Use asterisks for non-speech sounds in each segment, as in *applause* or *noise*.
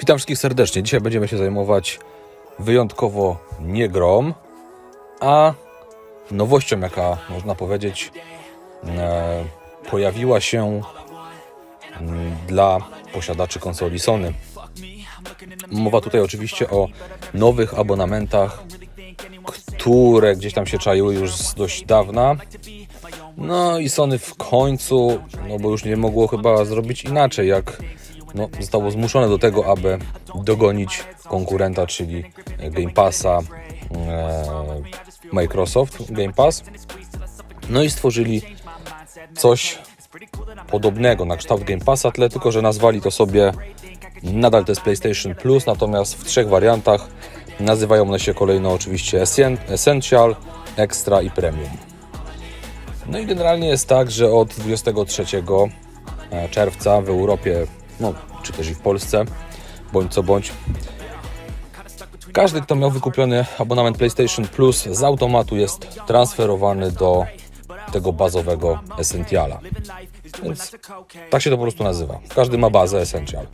Witam wszystkich serdecznie. Dzisiaj będziemy się zajmować wyjątkowo nie grom, a nowością, jaka można powiedzieć e, pojawiła się mm, dla posiadaczy konsoli Sony. Mowa tutaj oczywiście o nowych abonamentach, które gdzieś tam się czaiły już z dość dawna. No i Sony w końcu, no bo już nie mogło chyba zrobić inaczej, jak no, zostało zmuszone do tego, aby dogonić konkurenta, czyli Game Passa e, Microsoft Game Pass. No i stworzyli coś podobnego na kształt Game Passa, tyle tylko, że nazwali to sobie nadal to jest PlayStation Plus, natomiast w trzech wariantach nazywają one się kolejno oczywiście Essen- Essential, Extra i Premium. No i generalnie jest tak, że od 23 e, czerwca w Europie, no czy też i w Polsce, bądź co bądź, każdy, kto miał wykupiony abonament PlayStation Plus z automatu jest transferowany do tego bazowego Essentiala. Więc tak się to po prostu nazywa. Każdy ma bazę Essential.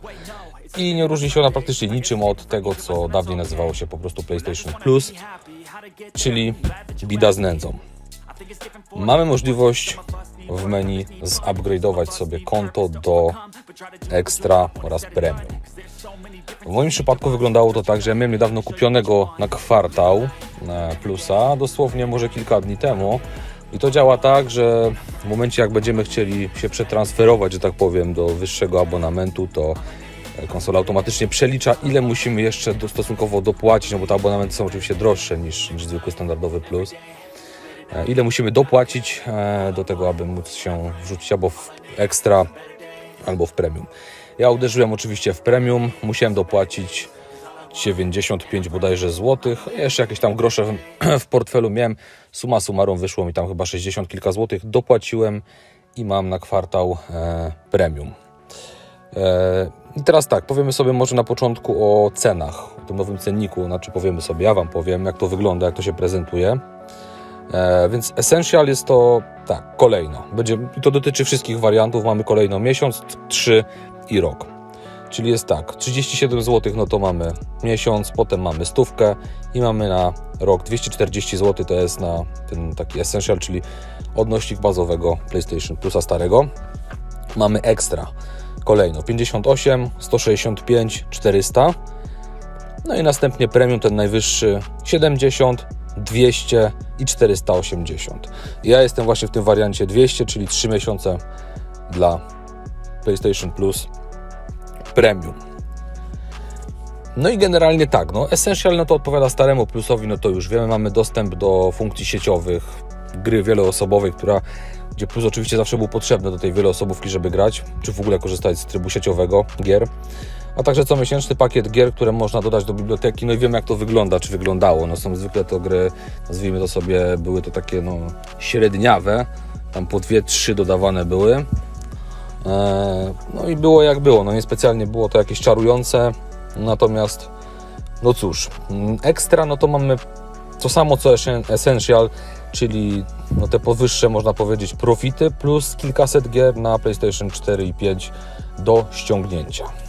I nie różni się ona praktycznie niczym od tego, co dawniej nazywało się po prostu PlayStation Plus, czyli bida z nędzą. Mamy możliwość w menu zupgrade'ować sobie konto do Extra oraz Premium. W moim przypadku wyglądało to tak, że ja miałem niedawno kupionego na kwartał plusa, dosłownie może kilka dni temu. I to działa tak, że w momencie jak będziemy chcieli się przetransferować, że tak powiem, do wyższego abonamentu, to konsola automatycznie przelicza, ile musimy jeszcze do, stosunkowo dopłacić, no bo te abonamenty są oczywiście droższe niż, niż zwykły standardowy plus. E, Ile musimy dopłacić e, do tego, aby móc się wrzucić albo w ekstra, albo w premium. Ja uderzyłem oczywiście w premium, musiałem dopłacić 95 bodajże złotych, jeszcze jakieś tam grosze *clears throat* w, portfelu miałem, suma summarum wyszło mi tam chyba 60 kilka złotych, dopłaciłem i mam na kwartał e, premium. I teraz tak, powiemy sobie może na początku o cenach, o tym nowym cenniku, znaczy powiemy sobie, ja Wam powiem jak to wygląda, jak to się prezentuje. E, więc Essential jest to tak, kolejno. Będzie, to dotyczy wszystkich wariantów. Mamy kolejno miesiąc, 3 i rok. Czyli jest tak, 37 zł no to mamy miesiąc, potem mamy stówkę i mamy na rok 240 zł to jest na ten taki Essential, czyli odnośnik bazowego PlayStation Plusa starego. Mamy Extra, kolejno 58, 165, 400. No i następnie premium, ten najwyższy 70, 200 i 480. Ja jestem właśnie w tym wariancie 200, czyli 3 miesiące dla PlayStation Plus Premium. No i generalnie tak, no Essential no to odpowiada staremu plusowi, no to już wiemy, mamy dostęp do funkcji sieciowych, gry wieloosobowej, która, gdzie plus oczywiście zawsze był potrzebny do tej wieloosobówki, żeby grać, czy w ogóle korzystać z trybu sieciowego gier a także comiesięczny pakiet gier, które można dodać do biblioteki. No i wiem, jak to wygląda, czy wyglądało. No są zwykle to gry, nazwijmy to sobie, były to takie no, średniawe, tam po dwie, trzy dodawane były. Eee, no i było jak było, no niespecjalnie było to jakieś czarujące, natomiast no cóż, mm, ekstra no to mamy to samo co Essen- Essential, czyli no te powyższe można powiedzieć profity plus kilkaset gier na PlayStation 4 i 5 do ściągnięcia.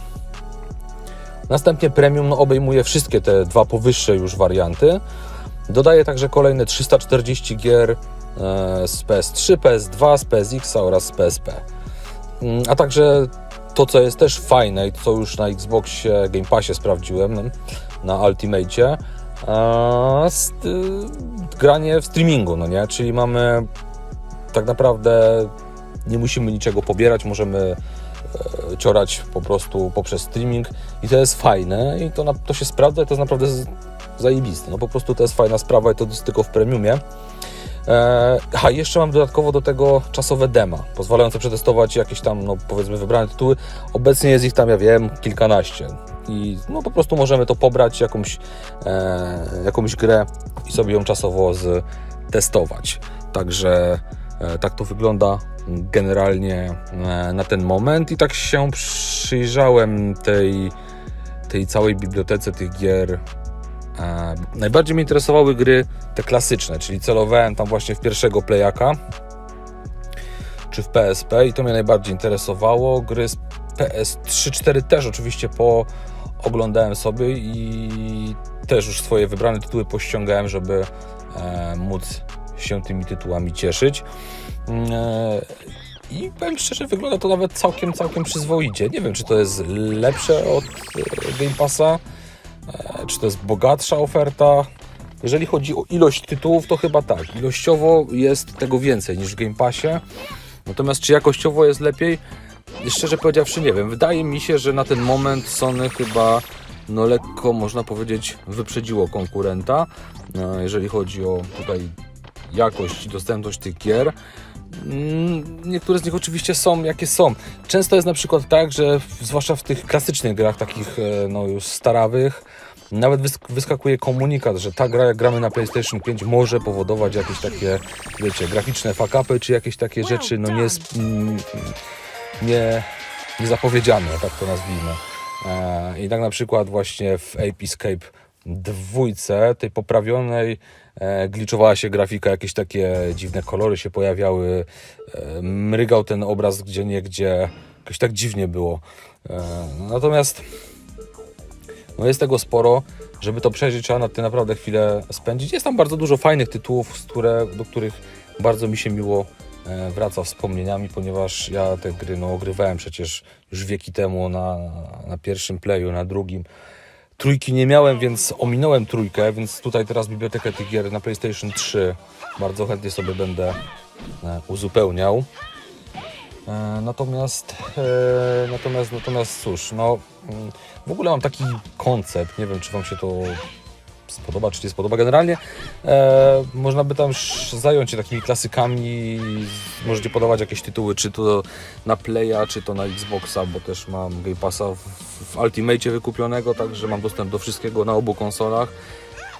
Następnie premium no, obejmuje wszystkie te dwa powyższe już warianty. Dodaje także kolejne 340 gier e, z PS3, PS2, z PSX oraz z PSP. Mm, A także to, co jest też fajne i co już na Xboxie Game Passie sprawdziłem, no, na Ultimate, st- granie w streamingu, no nie? Czyli mamy tak naprawdę nie musimy niczego pobierać, możemy e, ciorać po prostu poprzez streaming i to jest fajne i to, na, to się sprawdza i to jest naprawdę z- zajebiste. No po prostu to jest fajna sprawa i to jest tylko w premiumie. E, a jeszcze mam dodatkowo do tego czasowe dema, pozwalające przetestować jakieś tam, no powiedzmy, wybrane tytuły. Obecnie jest ich tam, ja wiem, kilkanaście. I no po prostu możemy to pobrać, jakąś, e, jakąś grę i sobie ją czasowo testować. Także e, tak to wygląda generalnie e, na ten moment. I tak się przyjrzałem tej, tej całej bibliotece tych gier E, Najbardziej mnie interesowały gry te klasyczne, czyli celowałem tam właśnie w pierwszego playaka czy w PSP i to mnie najbardziej interesowało. Gry z PS3, 4 też oczywiście po oglądałem sobie i też już swoje wybrane tytuły pościągałem, żeby e, móc się tymi tytułami cieszyć. E, I powiem szczerze, wygląda to nawet całkiem, całkiem przyzwoicie. Nie wiem, czy to jest lepsze od e, Game Passa, e, czy to jest bogatsza oferta. Jeżeli chodzi o ilość tytułów, to chyba tak. Ilościowo jest tego więcej niż w Game Passie. Natomiast czy jakościowo jest lepiej? Szczerze powiedziawszy nie wiem. Wydaje mi się, że na ten moment Sony chyba no lekko można powiedzieć wyprzedziło konkurenta, jeżeli chodzi o tutaj jakość i dostępność tych gier. Mm, Niektóre z nich oczywiście są jakie są. Często jest na przykład tak, że zwłaszcza w tych klasycznych grach, takich e, no już starawych, nawet wysk- wyskakuje komunikat, że ta gra, jak gramy na PlayStation 5, może powodować jakieś takie, wiecie, graficzne fakapy, czy jakieś takie rzeczy, no nie, sp- mm, nie, niezapowiedziane, tak to nazwijmy. E, I tak na przykład właśnie w Ape Escape dwójce, tej poprawionej, gliczowała się grafika, jakieś takie dziwne kolory się pojawiały, e, mrygał ten obraz gdzie niegdzie, jakoś tak dziwnie było. E, natomiast no jest tego sporo, żeby to przeżyć, trzeba na tym naprawdę chwilę spędzić. Jest tam bardzo dużo fajnych tytułów, które, do których bardzo mi się miło e, wraca wspomnieniami, ponieważ ja te gry no, ogrywałem przecież już wieki temu na, na pierwszym playu, na drugim. Trójki nie miałem, więc ominąłem trójkę, więc tutaj teraz bibliotekę tych gier na PlayStation 3 bardzo chętnie sobie będę e, uzupełniał. E, Natomiast, e, natomiast, natomiast cóż, no mm, w ogóle mam taki koncept, nie wiem czy Wam się to spodoba, czy nie spodoba. Generalnie e, można by tam zająć się takimi klasykami, możecie podawać jakieś tytuły, czy to na Playa, czy to na Xboxa, bo też mam Game Passa w, w Ultimate wykupionego, także mam dostęp do wszystkiego na obu konsolach.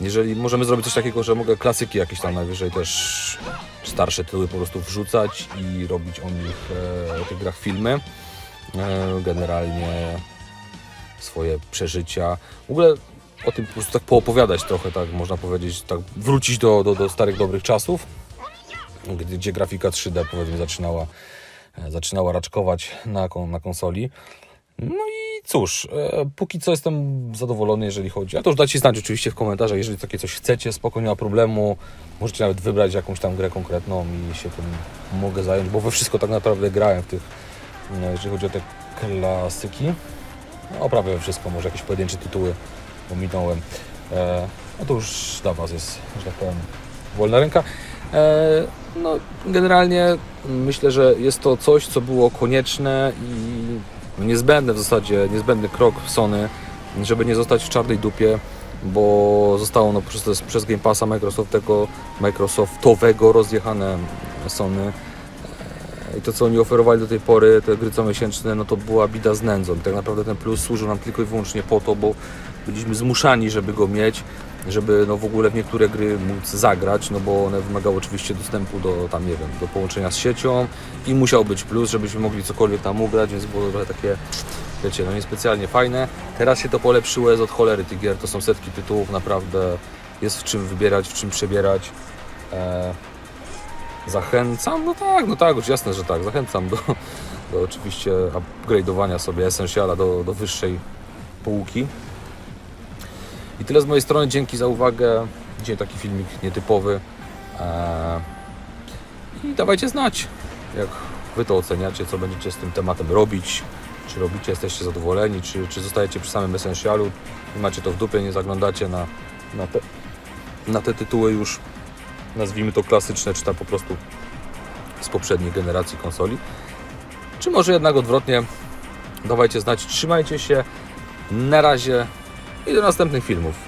Jeżeli możemy zrobić coś takiego, że mogę klasyki jakieś tam najwyżej też starsze tytuły po prostu wrzucać i robić o nich, e, o tych grach filmy. E, generalnie swoje przeżycia. W ogóle o tym po prostu tak poopowiadać trochę, tak można powiedzieć, tak wrócić do, do, do starych dobrych czasów, gdzie grafika 3D powiedzmy zaczynała, e, zaczynała raczkować na, na konsoli. No i cóż, e, póki co jestem zadowolony, jeżeli chodzi. A to już dajcie znać oczywiście w komentarzach, jeżeli takie coś chcecie, spoko, nie ma problemu. Możecie nawet wybrać jakąś tam grę konkretną i się tym mogę zająć, bo we wszystko tak naprawdę grałem w tych, no, jeżeli chodzi o te klasyki. No prawie we wszystko, może jakieś pojedyncze tytuły ominąłem. E, no to już dla Was jest, że tak powiem, wolna ręka. E, no, generalnie myślę, że jest to coś, co było konieczne i niezbędne w zasadzie, niezbędny krok w Sony, żeby nie zostać w czarnej dupie, bo zostało no przez, przez Game Passa Microsoftego, Microsoftowego rozjechane Sony. I to, co oni oferowali do tej pory, te gry comiesięczne, no to była bida z nędzą. Tak naprawdę ten plus służył nam tylko i wyłącznie po to, bo byliśmy zmuszani, żeby go mieć, żeby no w ogóle w niektóre gry móc zagrać, no bo one wymagały oczywiście dostępu do tam, nie wiem, do połączenia z siecią i musiał być plus, żebyśmy mogli cokolwiek tam ugrać, więc było trochę takie, wiecie, no niespecjalnie fajne. Teraz się to polepszyło, jest od cholery tych gier, to są setki tytułów, naprawdę jest w czym wybierać, w czym przebierać. E, Zachęcam? No tak, no tak, już jasne, że tak. Zachęcam do, do oczywiście upgrade'owania sobie Essentiala do, do wyższej półki. I tyle z mojej strony. Dzięki za uwagę. Dzisiaj taki filmik nietypowy. Eee, I dawajcie znać, jak Wy to oceniacie, co będziecie z tym tematem robić. Czy robicie, jesteście zadowoleni, czy, czy zostajecie przy samym Essentialu macie to w dupie, nie zaglądacie na, na, te, na te tytuły już nazwijmy to klasyczne, czy tam po prostu z poprzedniej generacji konsoli. Czy może jednak odwrotnie? Dawajcie znać, trzymajcie się. Na razie i do następnych filmów.